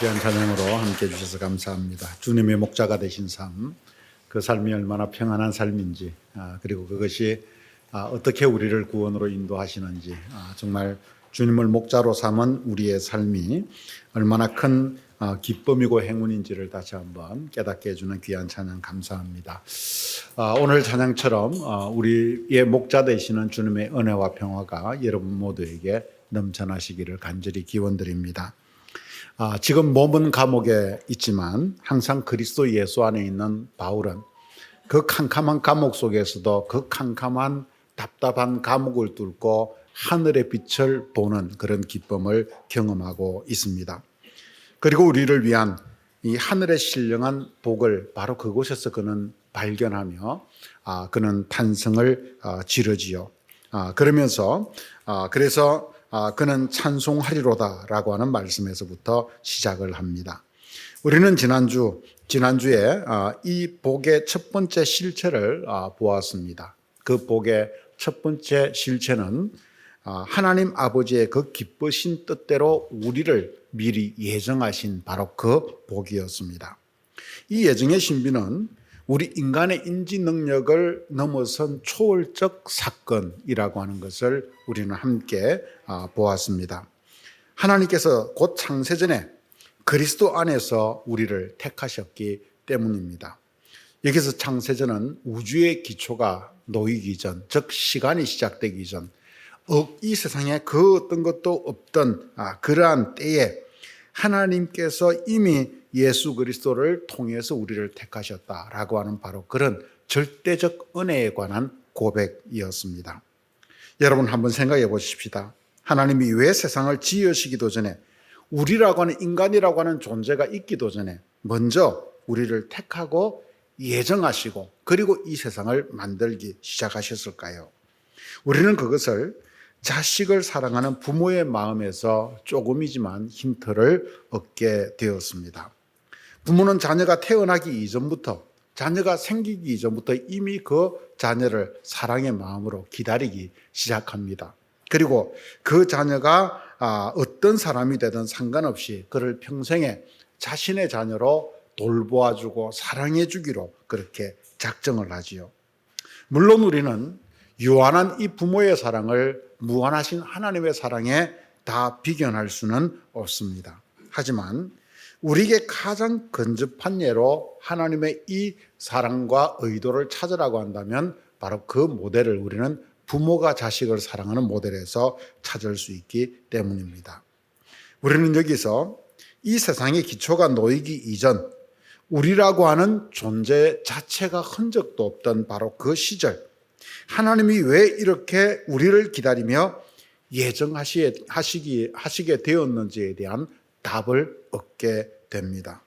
귀한 찬양으로 함께 해주셔서 감사합니다. 주님의 목자가 되신 삶, 그 삶이 얼마나 평안한 삶인지, 아, 그리고 그것이 아, 어떻게 우리를 구원으로 인도하시는지, 아, 정말 주님을 목자로 삼은 우리의 삶이 얼마나 큰 아, 기쁨이고 행운인지를 다시 한번 깨닫게 해주는 귀한 찬양 감사합니다. 아, 오늘 찬양처럼 아, 우리의 목자 되시는 주님의 은혜와 평화가 여러분 모두에게 넘쳐나시기를 간절히 기원드립니다. 아, 지금 몸은 감옥에 있지만 항상 그리스도 예수 안에 있는 바울은 그 캄캄한 감옥 속에서도 그 캄캄한 답답한 감옥을 뚫고 하늘의 빛을 보는 그런 기쁨을 경험하고 있습니다. 그리고 우리를 위한 이 하늘의 신령한 복을 바로 그곳에서 그는 발견하며 아, 그는 탄성을 아, 지르지요. 아, 그러면서 아, 그래서 아, 그는 찬송하리로다라고 하는 말씀에서부터 시작을 합니다. 우리는 지난주 지난주에 아, 이 복의 첫 번째 실체를 아, 보았습니다. 그 복의 첫 번째 실체는 아, 하나님 아버지의 그 기쁘신 뜻대로 우리를 미리 예정하신 바로 그 복이었습니다. 이 예정의 신비는 우리 인간의 인지 능력을 넘어선 초월적 사건이라고 하는 것을 우리는 함께 아, 보았습니다. 하나님께서 곧 창세전에 그리스도 안에서 우리를 택하셨기 때문입니다. 여기서 창세전은 우주의 기초가 놓이기 전, 즉 시간이 시작되기 전, 어, 이 세상에 그 어떤 것도 없던 아, 그러한 때에 하나님께서 이미 예수 그리스도를 통해서 우리를 택하셨다라고 하는 바로 그런 절대적 은혜에 관한 고백이었습니다. 여러분 한번 생각해 보십시다. 하나님이 왜 세상을 지으시기도 전에 우리라고 하는 인간이라고 하는 존재가 있기도 전에 먼저 우리를 택하고 예정하시고 그리고 이 세상을 만들기 시작하셨을까요? 우리는 그것을 자식을 사랑하는 부모의 마음에서 조금이지만 힌트를 얻게 되었습니다. 부모는 자녀가 태어나기 이전부터 자녀가 생기기 이전부터 이미 그 자녀를 사랑의 마음으로 기다리기 시작합니다. 그리고 그 자녀가 아, 어떤 사람이 되든 상관없이 그를 평생에 자신의 자녀로 돌보아주고 사랑해주기로 그렇게 작정을 하지요. 물론 우리는 유한한 이 부모의 사랑을 무한하신 하나님의 사랑에 다 비견할 수는 없습니다. 하지만 우리에게 가장 근접한 예로 하나님의 이 사랑과 의도를 찾으라고 한다면 바로 그 모델을 우리는 부모가 자식을 사랑하는 모델에서 찾을 수 있기 때문입니다. 우리는 여기서 이 세상의 기초가 놓이기 이전 우리라고 하는 존재 자체가 흔적도 없던 바로 그 시절 하나님이 왜 이렇게 우리를 기다리며 예정하시기 하시게 되었는지에 대한 답을 얻게 됩니다.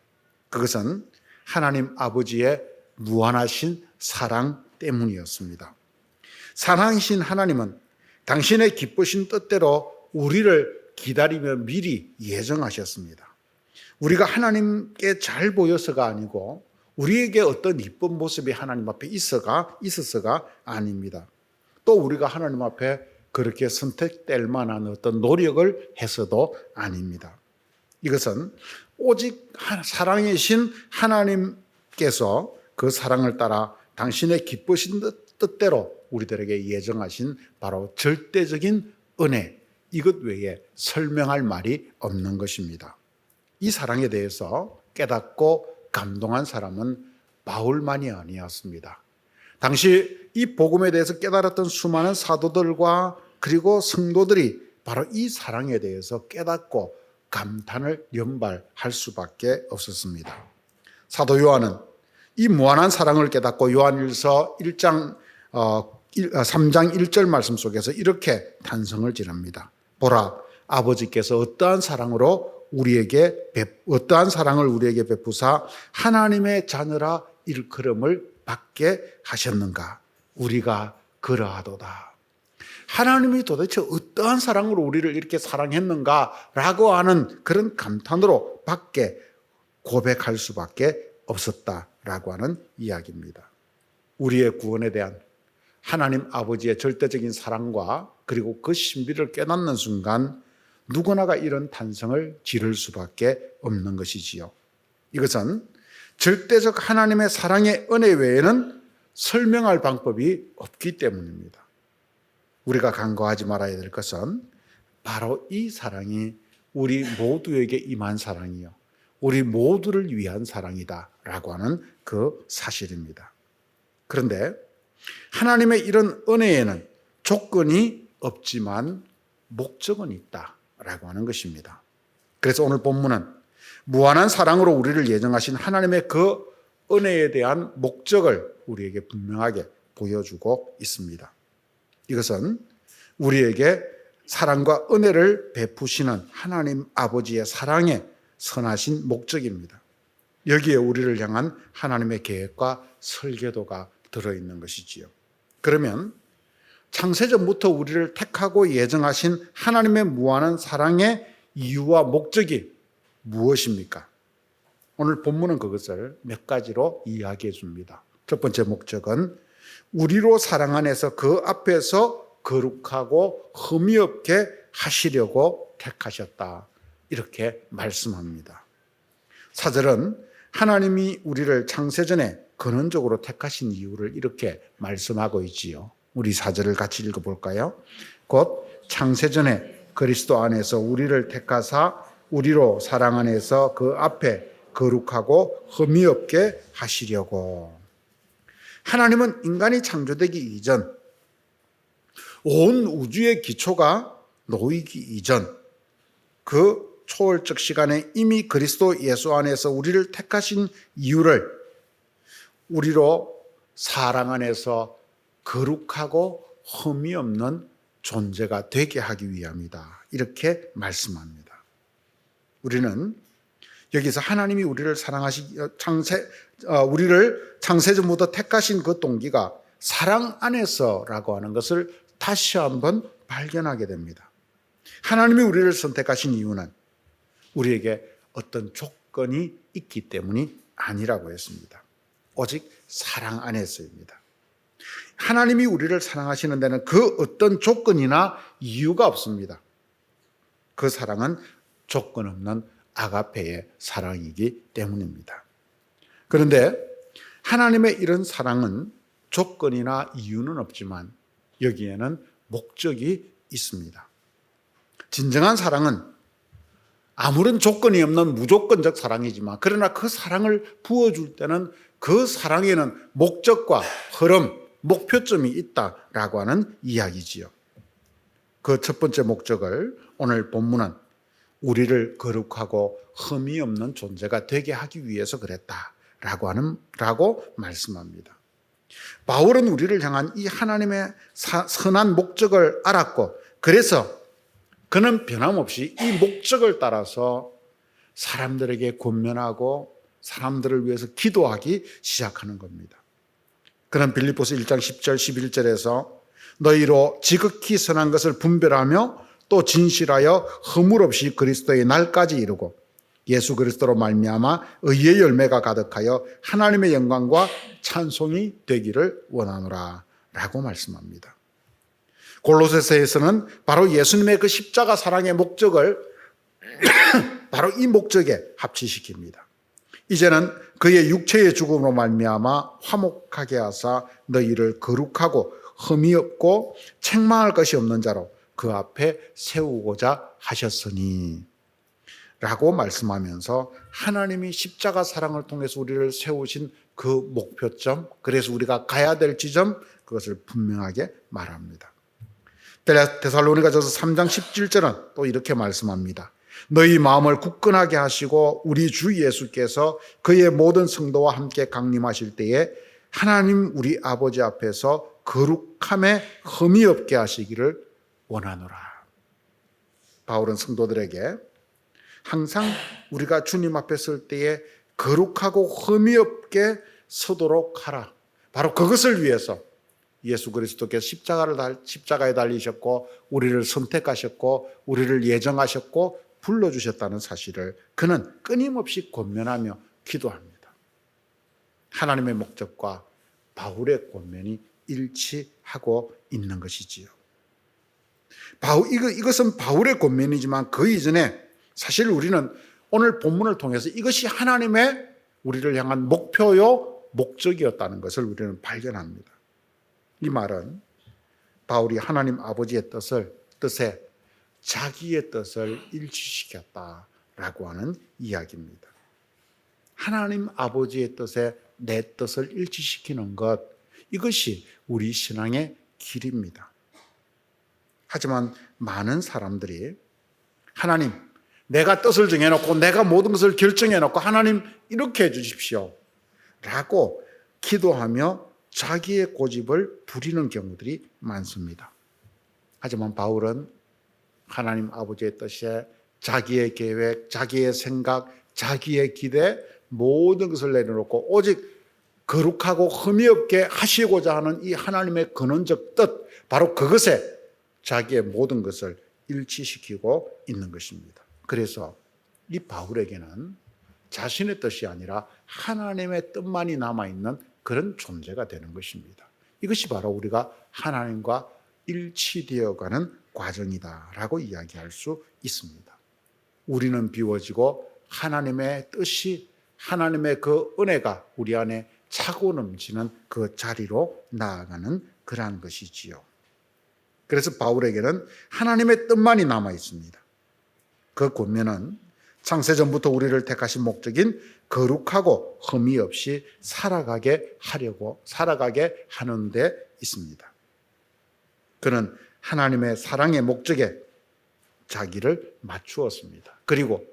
그것은 하나님 아버지의 무한하신 사랑 때문이었습니다. 사랑이신 하나님은 당신의 기쁘신 뜻대로 우리를 기다리며 미리 예정하셨습니다. 우리가 하나님께 잘 보여서가 아니고 우리에게 어떤 이쁜 모습이 하나님 앞에 있어가 있어서가 아닙니다. 또 우리가 하나님 앞에 그렇게 선택될 만한 어떤 노력을 해서도 아닙니다. 이것은 오직 사랑이신 하나님께서 그 사랑을 따라 당신의 기쁘신 뜻 대로 우리들에게 예정하신 바로 절대적인 은혜, 이것 외에 설명할 말이 없는 것입니다. 이 사랑에 대해서 깨닫고 감동한 사람은 바울만이 아니었습니다. 당시 이 복음에 대해서 깨달았던 수많은 사도들과 그리고 성도들이 바로 이 사랑에 대해서 깨닫고 감탄을 연발할 수밖에 없었습니다. 사도 요한은 이 무한한 사랑을 깨닫고 요한일서 1장 3장 1절 말씀 속에서 이렇게 탄성을 지릅니다. 보라 아버지께서 어떠한 사랑으로 우리에게 어떠한 사랑을 우리에게 베푸사 하나님의 자녀라 일컬음을 받게 하셨는가? 우리가 그러하도다. 하나님이 도대체 어떠한 사랑으로 우리를 이렇게 사랑했는가라고 하는 그런 감탄으로 밖에 고백할 수밖에 없었다라고 하는 이야기입니다. 우리의 구원에 대한 하나님 아버지의 절대적인 사랑과 그리고 그 신비를 깨닫는 순간 누구나가 이런 탄성을 지를 수밖에 없는 것이지요. 이것은 절대적 하나님의 사랑의 은혜 외에는 설명할 방법이 없기 때문입니다. 우리가 간과하지 말아야 될 것은 바로 이 사랑이 우리 모두에게 임한 사랑이요. 우리 모두를 위한 사랑이다 라고 하는 그 사실입니다. 그런데 하나님의 이런 은혜에는 조건이 없지만 목적은 있다라고 하는 것입니다. 그래서 오늘 본문은 무한한 사랑으로 우리를 예정하신 하나님의 그 은혜에 대한 목적을 우리에게 분명하게 보여주고 있습니다. 이것은 우리에게 사랑과 은혜를 베푸시는 하나님 아버지의 사랑의 선하신 목적입니다. 여기에 우리를 향한 하나님의 계획과 설계도가 들어있는 것이지요. 그러면 창세전부터 우리를 택하고 예정하신 하나님의 무한한 사랑의 이유와 목적이 무엇입니까? 오늘 본문은 그것을 몇 가지로 이야기해 줍니다. 첫 번째 목적은 우리로 사랑 안에서 그 앞에서 거룩하고 흠이 없게 하시려고 택하셨다. 이렇게 말씀합니다. 사절은 하나님이 우리를 창세전에 근원적으로 택하신 이유를 이렇게 말씀하고 있지요. 우리 사절을 같이 읽어볼까요? 곧 창세전에 그리스도 안에서 우리를 택하사 우리로 사랑 안에서 그 앞에 거룩하고 흠이 없게 하시려고. 하나님은 인간이 창조되기 이전 온 우주의 기초가 놓이기 이전 그 초월적 시간에 이미 그리스도 예수 안에서 우리를 택하신 이유를 우리로 사랑 안에서 거룩하고 흠이 없는 존재가 되게 하기 위함이다. 이렇게 말씀합니다. 우리는 여기서 하나님이 우리를 사랑하시 창세 어, 우리를 창세전부터 택하신 그 동기가 사랑 안에서라고 하는 것을 다시 한번 발견하게 됩니다. 하나님이 우리를 선택하신 이유는 우리에게 어떤 조건이 있기 때문이 아니라고 했습니다. 오직 사랑 안에서입니다. 하나님이 우리를 사랑하시는 데는 그 어떤 조건이나 이유가 없습니다. 그 사랑은 조건 없는 아가페의 사랑이기 때문입니다. 그런데 하나님의 이런 사랑은 조건이나 이유는 없지만 여기에는 목적이 있습니다. 진정한 사랑은 아무런 조건이 없는 무조건적 사랑이지만 그러나 그 사랑을 부어줄 때는 그 사랑에는 목적과 흐름, 목표점이 있다라고 하는 이야기지요. 그 첫 번째 목적을 오늘 본문은 우리를 거룩하고 흠이 없는 존재가 되게 하기 위해서 그랬다라고 하는 라고 말씀합니다. 바울은 우리를 향한 이 하나님의 선한 목적을 알았고 그래서 그는 변함없이 이 목적을 따라서 사람들에게 권면하고 사람들을 위해서 기도하기 시작하는 겁니다. 그는 빌립보서 1장 10절 11절에서 너희로 지극히 선한 것을 분별하며 또 진실하여 허물 없이 그리스도의 날까지 이루고 예수 그리스도로 말미암아 의의 열매가 가득하여 하나님의 영광과 찬송이 되기를 원하노라 라고 말씀합니다. 골로새서에서는 바로 예수님의 그 십자가 사랑의 목적을 바로 이 목적에 합치시킵니다. 이제는 그의 육체의 죽음으로 말미암아 화목하게 하사 너희를 거룩하고 흠이 없고 책망할 것이 없는 자로 그 앞에 세우고자 하셨으니 라고 말씀하면서 하나님이 십자가 사랑을 통해서 우리를 세우신 그 목표점, 그래서 우리가 가야 될 지점, 그것을 분명하게 말합니다. 데살로니가전서 3장 17절은 또 이렇게 말씀합니다. 너희 마음을 굳건하게 하시고 우리 주 예수께서 그의 모든 성도와 함께 강림하실 때에 하나님 우리 아버지 앞에서 거룩함에 흠이 없게 하시기를 원하노라. 바울은 성도들에게 항상 우리가 주님 앞에 설 때에 거룩하고 흠이 없게 서도록 하라. 바로 그것을 위해서 예수 그리스도께서 십자가를 달, 십자가에 달리셨고 우리를 선택하셨고 우리를 예정하셨고 불러주셨다는 사실을 그는 끊임없이 권면하며 기도합니다. 하나님의 목적과 바울의 권면이 일치하고 있는 것이지요. 바울, 이거, 이것은 바울의 권면이지만 그 이전에 사실 우리는 오늘 본문을 통해서 이것이 하나님의 우리를 향한 목표요, 목적이었다는 것을 우리는 발견합니다. 이 말은 바울이 하나님 아버지의 뜻을, 뜻에 자기의 뜻을 일치시켰다라고 하는 이야기입니다. 하나님 아버지의 뜻에 내 뜻을 일치시키는 것, 이것이 우리 신앙의 길입니다. 하지만 많은 사람들이 하나님, 내가 뜻을 정해놓고 내가 모든 것을 결정해놓고 하나님 이렇게 해주십시오. 라고 기도하며 자기의 고집을 부리는 경우들이 많습니다. 하지만 바울은 하나님 아버지의 뜻에 자기의 계획, 자기의 생각, 자기의 기대 모든 것을 내려놓고 오직 거룩하고 흠이 없게 하시고자 하는 이 하나님의 근원적 뜻, 바로 그것에 자기의 모든 것을 일치시키고 있는 것입니다. 그래서 이 바울에게는 자신의 뜻이 아니라 하나님의 뜻만이 남아 있는 그런 존재가 되는 것입니다. 이것이 바로 우리가 하나님과 일치되어 가는 과정이다라고 이야기할 수 있습니다. 우리는 비워지고 하나님의 뜻이 하나님의 그 은혜가 우리 안에 차고 넘치는 그 자리로 나아가는 그러한 것이지요. 그래서 바울에게는 하나님의 뜻만이 남아 있습니다. 그 권면은 창세전부터 우리를 택하신 목적인 거룩하고 흠이 없이 살아가게 하려고 살아가게 하는 데 있습니다. 그는 하나님의 사랑의 목적에 자기를 맞추었습니다. 그리고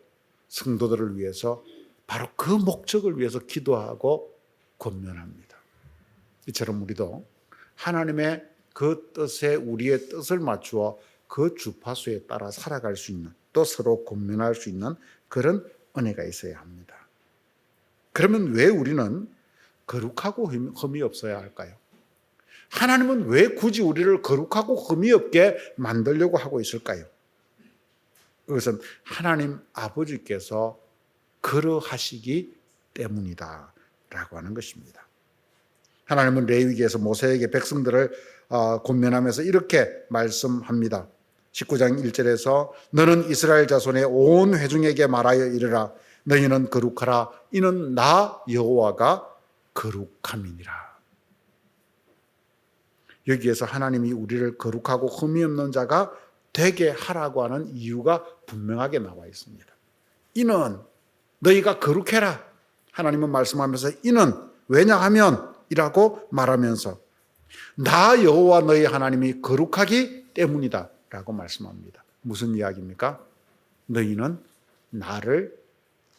성도들을 위해서 바로 그 목적을 위해서 기도하고 권면합니다. 이처럼 우리도 하나님의 그 뜻에 우리의 뜻을 맞추어 그 주파수에 따라 살아갈 수 있는 또 서로 권면할 수 있는 그런 은혜가 있어야 합니다. 그러면 왜 우리는 거룩하고 흠이 없어야 할까요? 하나님은 왜 굳이 우리를 거룩하고 흠이 없게 만들려고 하고 있을까요? 그것은 하나님 아버지께서 그러하시기 때문이다. 라고 하는 것입니다. 하나님은 레위기에서 모세에게 백성들을 어, 권면하면서 이렇게 말씀합니다. 19장 1절에서 너는 이스라엘 자손의 온 회중에게 말하여 이르라 너희는 거룩하라 이는 나 여호와가 거룩함이니라. 여기에서 하나님이 우리를 거룩하고 흠이 없는 자가 되게 하라고 하는 이유가 분명하게 나와 있습니다. 이는 너희가 거룩해라. 하나님은 말씀하면서 이는 왜냐하면 이라고 말하면서 나 여호와 너희 하나님이 거룩하기 때문이다 라고 말씀합니다. 무슨 이야기입니까? 너희는 나를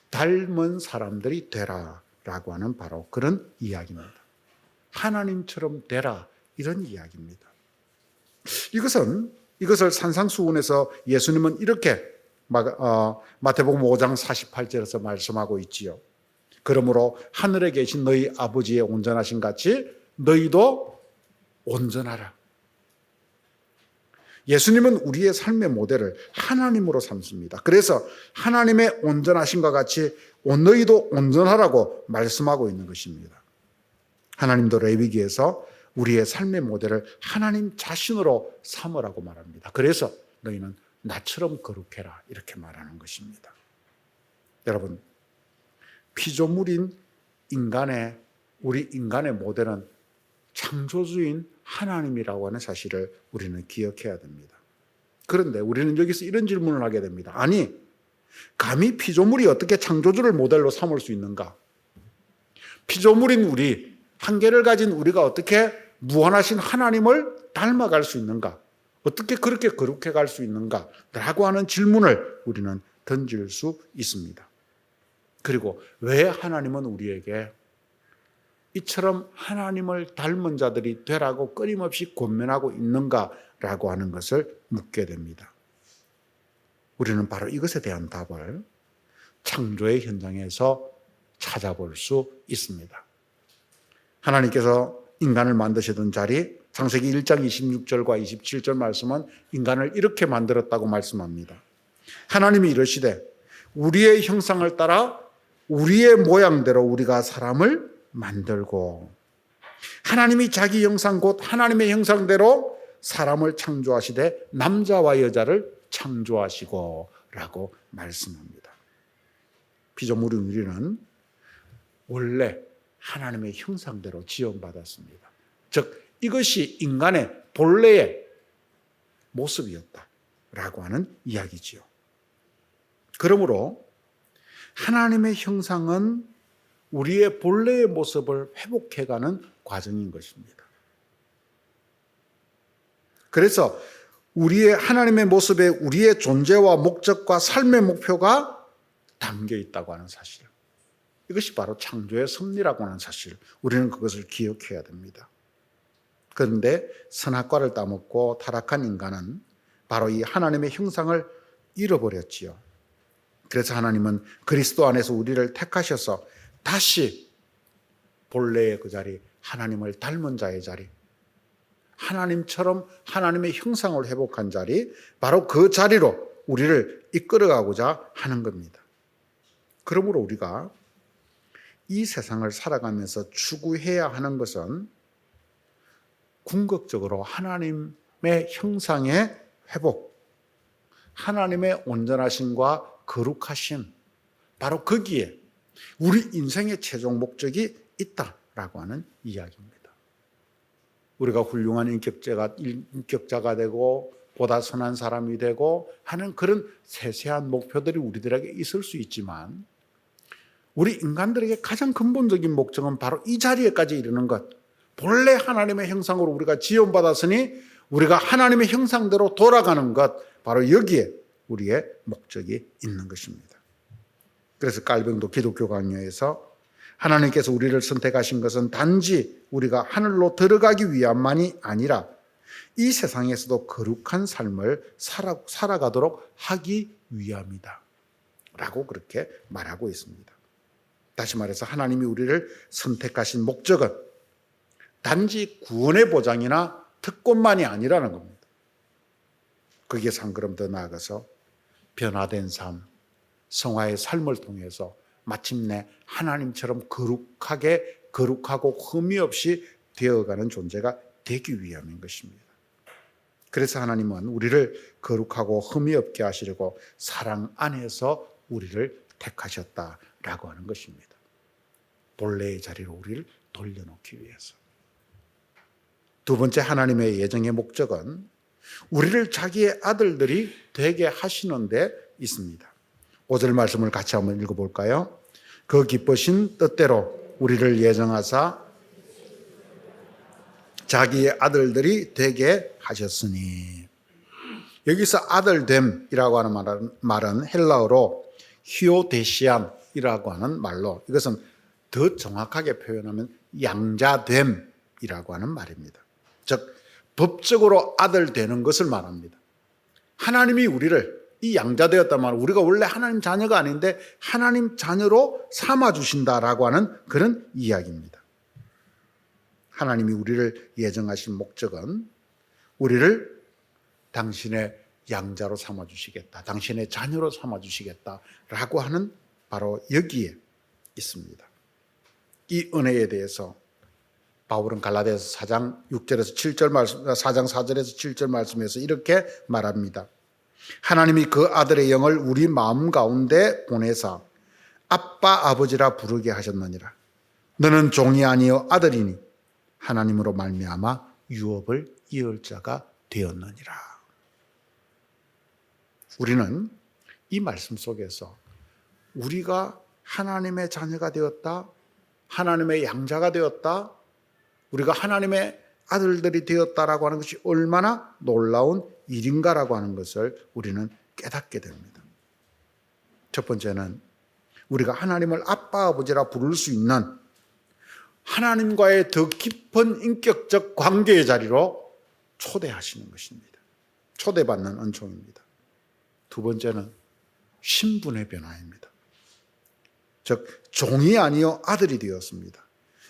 닮은 사람들이 되라 라고 하는 바로 그런 이야기입니다. 하나님처럼 되라 이런 이야기입니다. 이것은 이것을 산상수훈에서 예수님은 이렇게 어, 마태복음 5장 48절에서 말씀하고 있지요. 그러므로 하늘에 계신 너희 아버지의 온전하신 같이 너희도 온전하라. 예수님은 우리의 삶의 모델을 하나님으로 삼습니다. 그래서 하나님의 온전하신과 같이 너희도 온전하라고 말씀하고 있는 것입니다. 하나님도 레위기에서 우리의 삶의 모델을 하나님 자신으로 삼으라고 말합니다. 그래서 너희는 나처럼 거룩해라 이렇게 말하는 것입니다. 여러분 피조물인 인간의 우리 인간의 모델은 창조주인 하나님이라고 하는 사실을 우리는 기억해야 됩니다. 그런데 우리는 여기서 이런 질문을 하게 됩니다. 아니, 감히 피조물이 어떻게 창조주를 모델로 삼을 수 있는가? 피조물인 우리, 한계를 가진 우리가 어떻게 무한하신 하나님을 닮아갈 수 있는가? 어떻게 그렇게 거룩해 갈 수 있는가? 라고 하는 질문을 우리는 던질 수 있습니다. 그리고 왜 하나님은 우리에게 이처럼 하나님을 닮은 자들이 되라고 끊임없이 권면하고 있는가라고 하는 것을 묻게 됩니다. 우리는 바로 이것에 대한 답을 창조의 현장에서 찾아볼 수 있습니다. 하나님께서 인간을 만드시던 자리, 창세기 1장 26절과 27절 말씀은 인간을 이렇게 만들었다고 말씀합니다. 하나님이 이러시되 우리의 형상을 따라 우리의 모양대로 우리가 사람을 만들고 하나님이 자기 형상 곧 하나님의 형상대로 사람을 창조하시되 남자와 여자를 창조하시고 라고 말씀합니다. 피조물인 우리는 원래 하나님의 형상대로 지원받았습니다. 즉 이것이 인간의 본래의 모습이었다라고 하는 이야기지요. 그러므로 하나님의 형상은 우리의 본래의 모습을 회복해가는 과정인 것입니다. 그래서 우리의 하나님의 모습에 우리의 존재와 목적과 삶의 목표가 담겨 있다고 하는 사실. 이것이 바로 창조의 섭리라고 하는 사실. 우리는 그것을 기억해야 됩니다. 그런데 선악과를 따먹고 타락한 인간은 바로 이 하나님의 형상을 잃어버렸지요. 그래서 하나님은 그리스도 안에서 우리를 택하셔서 다시 본래의 그 자리, 하나님을 닮은 자의 자리, 하나님처럼 하나님의 형상을 회복한 자리, 바로 그 자리로 우리를 이끌어가고자 하는 겁니다. 그러므로 우리가 이 세상을 살아가면서 추구해야 하는 것은 궁극적으로 하나님의 형상의 회복, 하나님의 온전하심과 거룩하심, 바로 거기에 우리 인생의 최종 목적이 있다라고 하는 이야기입니다. 우리가 훌륭한 인격자가, 인격자가 되고 보다 선한 사람이 되고 하는 그런 세세한 목표들이 우리들에게 있을 수 있지만 우리 인간들에게 가장 근본적인 목적은 바로 이 자리에까지 이르는 것. 본래 하나님의 형상으로 우리가 지원받았으니 우리가 하나님의 형상대로 돌아가는 것. 바로 여기에 우리의 목적이 있는 것입니다. 그래서 깔병도 기독교 강요에서 하나님께서 우리를 선택하신 것은 단지 우리가 하늘로 들어가기 위함만이 아니라 이 세상에서도 거룩한 삶을 살아, 살아가도록 하기 위함이다. 라고 그렇게 말하고 있습니다. 다시 말해서 하나님이 우리를 선택하신 목적은 단지 구원의 보장이나 특권만이 아니라는 겁니다. 거기에서 한 걸음 더 나아가서 변화된 삶, 성화의 삶을 통해서 마침내 하나님처럼 거룩하게 거룩하고 흠이 없이 되어가는 존재가 되기 위함인 것입니다. 그래서 하나님은 우리를 거룩하고 흠이 없게 하시려고 사랑 안에서 우리를 택하셨다라고 하는 것입니다. 본래의 자리로 우리를 돌려놓기 위해서. 두 번째 하나님의 예정의 목적은 우리를 자기의 아들들이 되게 하시는 데 있습니다. 5절 말씀을 같이 한번 읽어볼까요? 그 기쁘신 뜻대로 우리를 예정하사 자기의 아들들이 되게 하셨으니 여기서 아들됨이라고 하는 말은, 말은 헬라어로 히오데시안이라고 하는 말로 이것은 더 정확하게 표현하면 양자됨이라고 하는 말입니다. 즉 법적으로 아들 되는 것을 말합니다. 하나님이 우리를 이 양자되었다면 우리가 원래 하나님 자녀가 아닌데 하나님 자녀로 삼아 주신다라고 하는 그런 이야기입니다. 하나님이 우리를 예정하신 목적은 우리를 당신의 양자로 삼아 주시겠다. 당신의 자녀로 삼아 주시겠다 라고 하는 바로 여기에 있습니다. 이 은혜에 대해서 바울은 갈라디아서 4장 6절에서 7절 말씀 4장 4절에서 7절 말씀에서 이렇게 말합니다. 하나님이 그 아들의 영을 우리 마음 가운데 보내사 아빠 아버지라 부르게 하셨느니라. 너는 종이 아니요 아들이니 하나님으로 말미암아 유업을 이을 자가 되었느니라. 우리는 이 말씀 속에서 우리가 하나님의 자녀가 되었다, 하나님의 양자가 되었다, 우리가 하나님의 아들들이 되었다라고 하는 것이 얼마나 놀라운 일인가라고 하는 것을 우리는 깨닫게 됩니다. 첫 번째는 우리가 하나님을 아빠 아버지라 부를 수 있는 하나님과의 더 깊은 인격적 관계의 자리로 초대하시는 것입니다. 초대받는 은총입니다. 두 번째는 신분의 변화입니다. 즉 종이 아니요 아들이 되었습니다.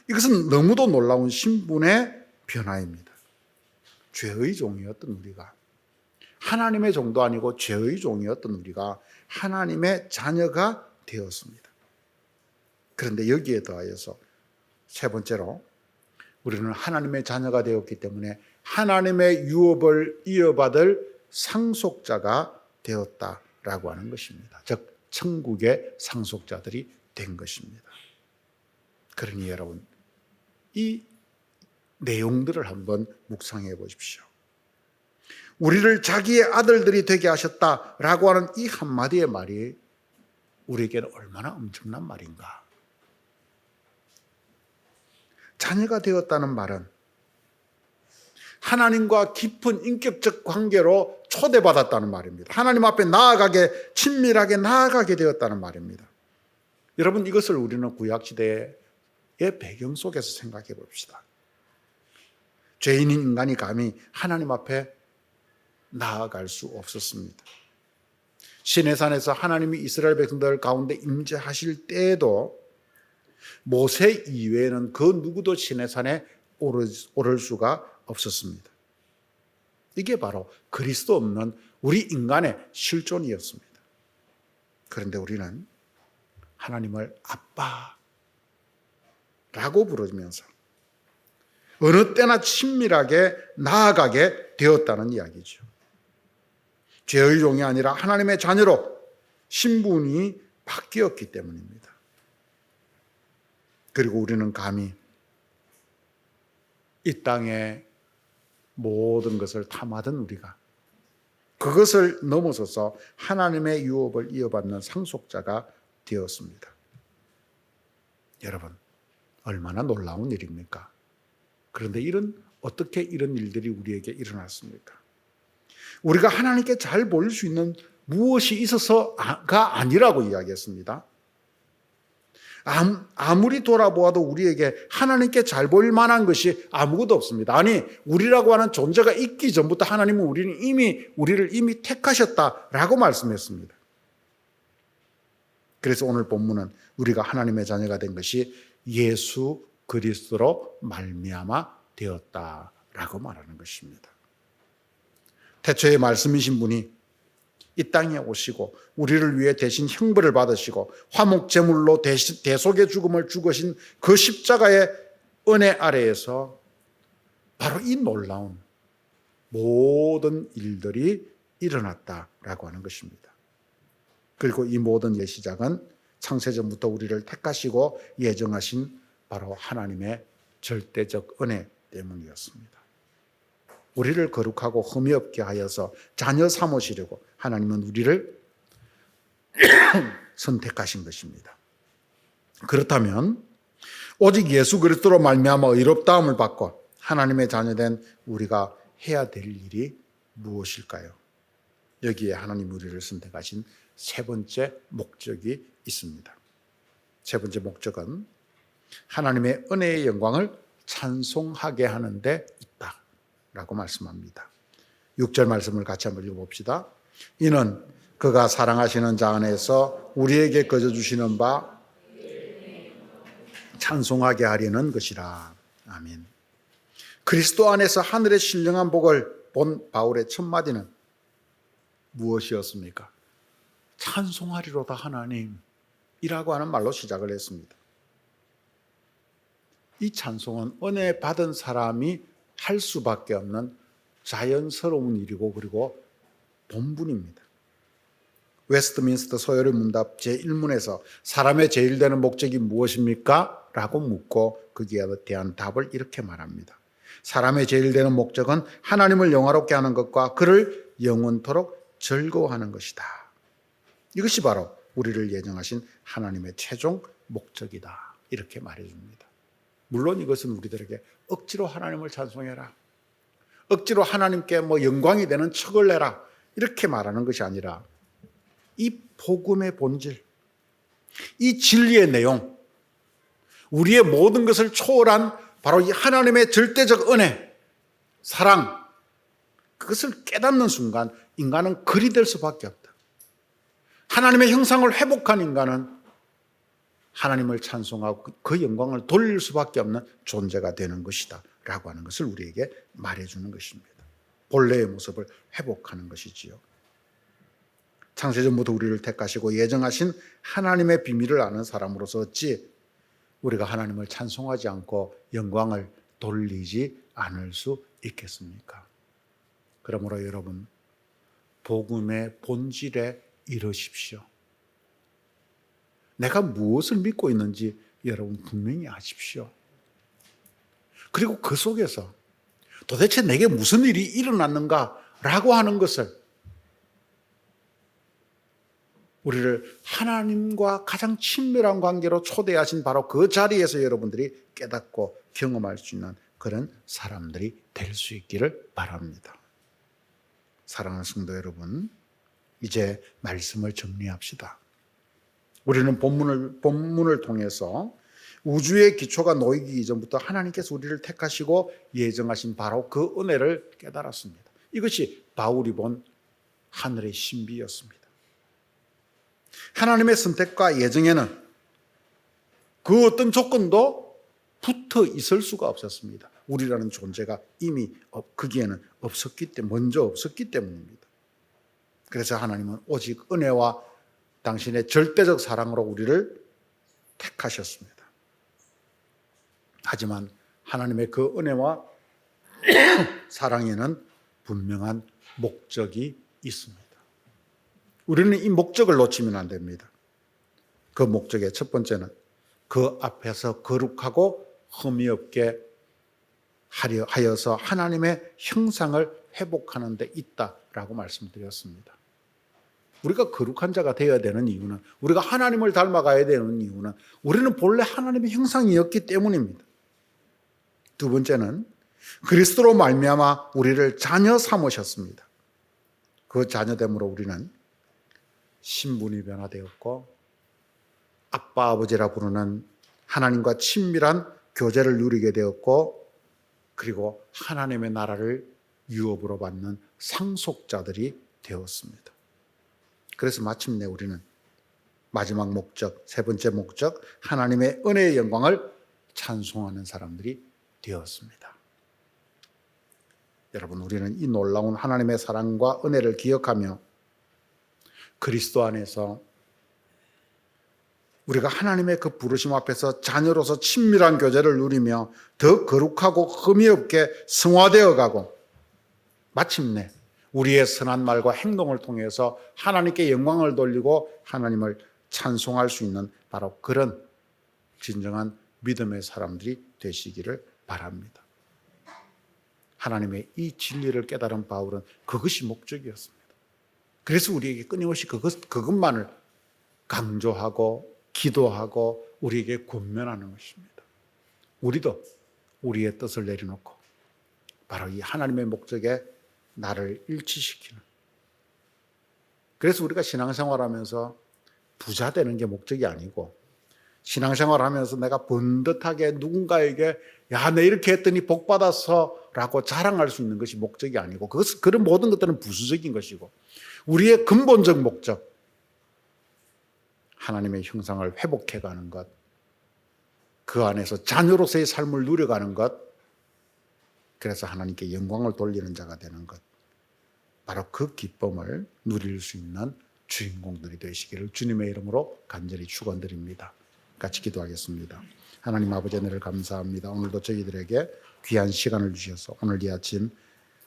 이것은 너무도 놀라운 신분의 변화입니다. 죄의 종이었던 우리가 하나님의 종도 아니고 죄의 종이었던 우리가 하나님의 자녀가 되었습니다. 그런데 여기에 더하여서 세 번째로 우리는 하나님의 자녀가 되었기 때문에 하나님의 유업을 이어받을 상속자가 되었다라고 하는 것입니다. 즉 천국의 상속자들이 된 것입니다. 그러니 여러분 이 내용들을 한번 묵상해 보십시오. 우리를 자기의 아들들이 되게 하셨다라고 하는 이 한마디의 말이 우리에게는 얼마나 엄청난 말인가. 자녀가 되었다는 말은 하나님과 깊은 인격적 관계로 초대받았다는 말입니다. 하나님 앞에 나아가게, 친밀하게 나아가게 되었다는 말입니다. 여러분, 이것을 우리는 구약시대의 배경 속에서 생각해 봅시다. 죄인인 인간이 감히 하나님 앞에 나아갈 수 없었습니다. 시내산에서 하나님이 이스라엘 백성들 가운데 임재하실 때에도 모세 이외에는 그 누구도 시내산에 오를 수가 없었습니다. 이게 바로 그리스도 없는 우리 인간의 실존이었습니다. 그런데 우리는 하나님을 아빠라고 부르면서 어느 때나 친밀하게 나아가게 되었다는 이야기죠. 죄의 종이 아니라 하나님의 자녀로 신분이 바뀌었기 때문입니다. 그리고 우리는 감히 이 땅의 모든 것을 탐하던 우리가 그것을 넘어서서 하나님의 유업을 이어받는 상속자가 되었습니다. 여러분, 얼마나 놀라운 일입니까? 그런데 이런 어떻게 이런 일들이 우리에게 일어났습니까? 우리가 하나님께 잘 보일 수 있는 무엇이 있어서가 아니라고 이야기했습니다. 아무리 돌아보아도 우리에게 하나님께 잘 보일 만한 것이 아무것도 없습니다. 아니, 우리라고 하는 존재가 있기 전부터 하나님은 우리는 이미, 우리를 이미 택하셨다라고 말씀했습니다. 그래서 오늘 본문은 우리가 하나님의 자녀가 된 것이 예수 그리스도로 말미암아 되었다라고 말하는 것입니다. 태초에 말씀이신 분이 이 땅에 오시고 우리를 위해 대신 형벌을 받으시고 화목 제물로 대속의 죽음을 죽으신 그 십자가의 은혜 아래에서 바로 이 놀라운 모든 일들이 일어났다라고 하는 것입니다. 그리고 이 모든 예시작은 창세전부터 우리를 택하시고 예정하신 바로 하나님의 절대적 은혜 때문이었습니다. 우리를 거룩하고 흠이 없게 하여서 자녀 삼으시려고 하나님은 우리를 선택하신 것입니다. 그렇다면 오직 예수 그리스도로 말미암아 의롭다함을 받고 하나님의 자녀된 우리가 해야 될 일이 무엇일까요? 여기에 하나님 우리를 선택하신 세 번째 목적이 있습니다. 세 번째 목적은 하나님의 은혜의 영광을 찬송하게 하는데 있다 라고 말씀합니다. 6절 말씀을 같이 한번 읽어봅시다. 이는 그가 사랑하시는 자 안에서 우리에게 거저 주시는 바 찬송하게 하려는 것이라. 아멘. 그리스도 안에서 하늘의 신령한 복을 본 바울의 첫 마디는 무엇이었습니까? 찬송하리로다 하나님이라고 하는 말로 시작을 했습니다. 이 찬송은 은혜 받은 사람이 할 수밖에 없는 자연스러운 일이고 그리고 본분입니다. 웨스트민스터 소요의 문답 제1문에서 사람의 제일 되는 목적이 무엇입니까? 라고 묻고 거기에 대한 답을 이렇게 말합니다. 사람의 제일 되는 목적은 하나님을 영화롭게 하는 것과 그를 영원토록 즐거워하는 것이다. 이것이 바로 우리를 예정하신 하나님의 최종 목적이다. 이렇게 말해줍니다. 물론 이것은 우리들에게 억지로 하나님을 찬송해라. 억지로 하나님께 뭐 영광이 되는 척을 내라. 이렇게 말하는 것이 아니라 이 복음의 본질, 이 진리의 내용, 우리의 모든 것을 초월한 바로 이 하나님의 절대적 은혜, 사랑, 그것을 깨닫는 순간 인간은 그리 될 수밖에 없다. 하나님의 형상을 회복한 인간은 하나님을 찬송하고 그 영광을 돌릴 수밖에 없는 존재가 되는 것이다. 라고 하는 것을 우리에게 말해주는 것입니다. 본래의 모습을 회복하는 것이지요. 창세전부터 우리를 택하시고 예정하신 하나님의 비밀을 아는 사람으로서 어찌 우리가 하나님을 찬송하지 않고 영광을 돌리지 않을 수 있겠습니까? 그러므로 여러분 복음의 본질에 이르십시오. 내가 무엇을 믿고 있는지 여러분 분명히 아십시오. 그리고 그 속에서 도대체 내게 무슨 일이 일어났는가라고 하는 것을 우리를 하나님과 가장 친밀한 관계로 초대하신 바로 그 자리에서 여러분들이 깨닫고 경험할 수 있는 그런 사람들이 될 수 있기를 바랍니다. 사랑하는 성도 여러분, 이제 말씀을 정리합시다. 우리는 본문을, 본문을 통해서 우주의 기초가 놓이기 이전부터 하나님께서 우리를 택하시고 예정하신 바로 그 은혜를 깨달았습니다. 이것이 바울이 본 하늘의 신비였습니다. 하나님의 선택과 예정에는 그 어떤 조건도 붙어 있을 수가 없었습니다. 우리라는 존재가 이미 거기에는 없었기 때문에 먼저 없었기 때문입니다. 그래서 하나님은 오직 은혜와 당신의 절대적 사랑으로 우리를 택하셨습니다. 하지만 하나님의 그 은혜와 사랑에는 분명한 목적이 있습니다. 우리는 이 목적을 놓치면 안 됩니다. 그 목적의 첫 번째는 그 앞에서 거룩하고 흠이 없게 하여서 하나님의 형상을 회복하는 데 있다라고 말씀드렸습니다. 우리가 거룩한 자가 되어야 되는 이유는 우리가 하나님을 닮아가야 되는 이유는 우리는 본래 하나님의 형상이었기 때문입니다. 두 번째는 그리스도로 말미암아 우리를 자녀 삼으셨습니다. 그 자녀됨으로 우리는 신분이 변화되었고 아빠 아버지라 부르는 하나님과 친밀한 교제를 누리게 되었고 그리고 하나님의 나라를 유업으로 받는 상속자들이 되었습니다. 그래서 마침내 우리는 마지막 목적, 세 번째 목적, 하나님의 은혜의 영광을 찬송하는 사람들이 되었습니다. 여러분, 우리는 이 놀라운 하나님의 사랑과 은혜를 기억하며 그리스도 안에서 우리가 하나님의 그 부르심 앞에서 자녀로서 친밀한 교제를 누리며 더 거룩하고 흠이 없게 성화되어 가고 마침내 우리의 선한 말과 행동을 통해서 하나님께 영광을 돌리고 하나님을 찬송할 수 있는 바로 그런 진정한 믿음의 사람들이 되시기를 바랍니다. 하나님의 이 진리를 깨달은 바울은 그것이 목적이었습니다. 그래서 우리에게 끊임없이 그것, 그것만을 강조하고 기도하고 우리에게 권면하는 것입니다. 우리도 우리의 뜻을 내려놓고 바로 이 하나님의 목적에 나를 일치시키는. 그래서 우리가 신앙생활 하면서 부자 되는 게 목적이 아니고 신앙생활 하면서 내가 번듯하게 누군가에게 야, 내 이렇게 했더니 복 받았어 라고 자랑할 수 있는 것이 목적이 아니고 그것 그런 모든 것들은 부수적인 것이고 우리의 근본적 목적 하나님의 형상을 회복해 가는 것, 그 안에서 자녀로서의 삶을 누려가는 것, 그래서 하나님께 영광을 돌리는 자가 되는 것, 바로 그 기쁨을 누릴 수 있는 주인공들이 되시기를 주님의 이름으로 간절히 축원드립니다. 같이 기도하겠습니다. 하나님 아버지 은혜를 감사합니다. 오늘도 저희들에게 귀한 시간을 주셔서 오늘 이 아침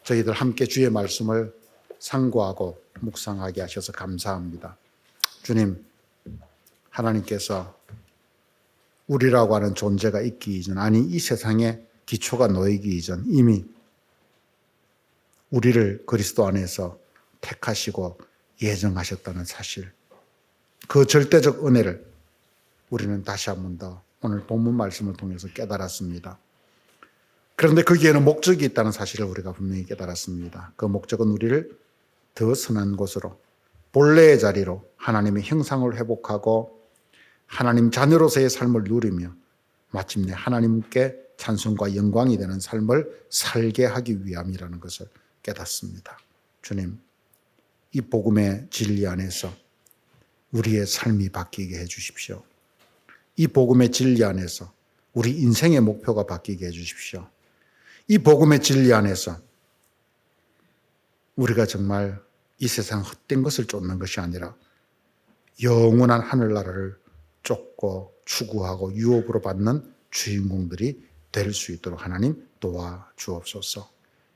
저희들 함께 주의 말씀을 상고하고 묵상하게 하셔서 감사합니다. 주님, 하나님께서 우리라고 하는 존재가 있기 이전, 아니 이 세상에 기초가 놓이기 이전 이미 우리를 그리스도 안에서 택하시고 예정하셨다는 사실, 그 절대적 은혜를 우리는 다시 한 번 더 오늘 본문 말씀을 통해서 깨달았습니다. 그런데 거기에는 목적이 있다는 사실을 우리가 분명히 깨달았습니다. 그 목적은 우리를 더 선한 곳으로 본래의 자리로 하나님의 형상을 회복하고 하나님 자녀로서의 삶을 누리며 마침내 하나님께 찬송과 영광이 되는 삶을 살게 하기 위함이라는 것을 깨닫습니다. 주님, 이 복음의 진리 안에서 우리의 삶이 바뀌게 해 주십시오. 이 복음의 진리 안에서 우리 인생의 목표가 바뀌게 해 주십시오. 이 복음의 진리 안에서 우리가 정말 이 세상 헛된 것을 쫓는 것이 아니라 영원한 하늘나라를 쫓고 추구하고 유업으로 받는 주인공들이 될 수 있도록 하나님 도와 주옵소서.